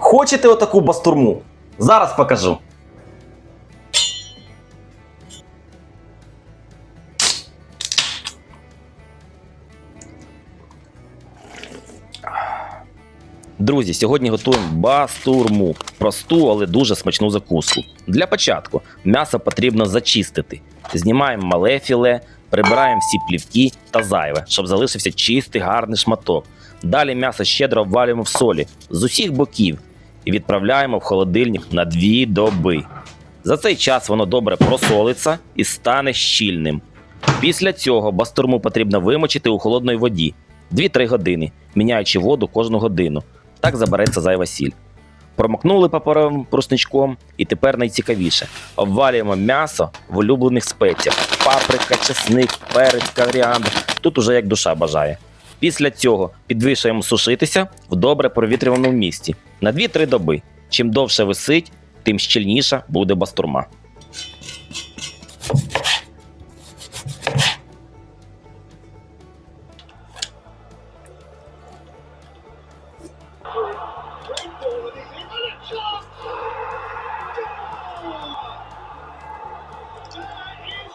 Хочете отаку бастурму? Зараз покажу. Друзі, сьогодні готуємо бастурму. Просту, але дуже смачну закуску. Для початку м'ясо потрібно зачистити. Знімаємо мале філе, прибираємо всі плівки та зайве, щоб залишився чистий гарний шматок. Далі м'ясо щедро обвалюємо в солі з усіх боків і відправляємо в холодильник на 2 доби. За цей час воно добре просолиться і стане щільним. Після цього бастурму потрібно вимочити у холодній воді 2-3 години, міняючи воду кожну годину. Так забереться зайва сіль. Промокнули паперовим русничком, і тепер найцікавіше. Обвалюємо м'ясо в улюблених спеціях: паприка, чесник, перець, коріандр. Тут уже як душа бажає. Після цього підвішуємо сушитися в добре провітрюваному місці на 2-3 доби. Чим довше висить, тим щільніша буде бастурма.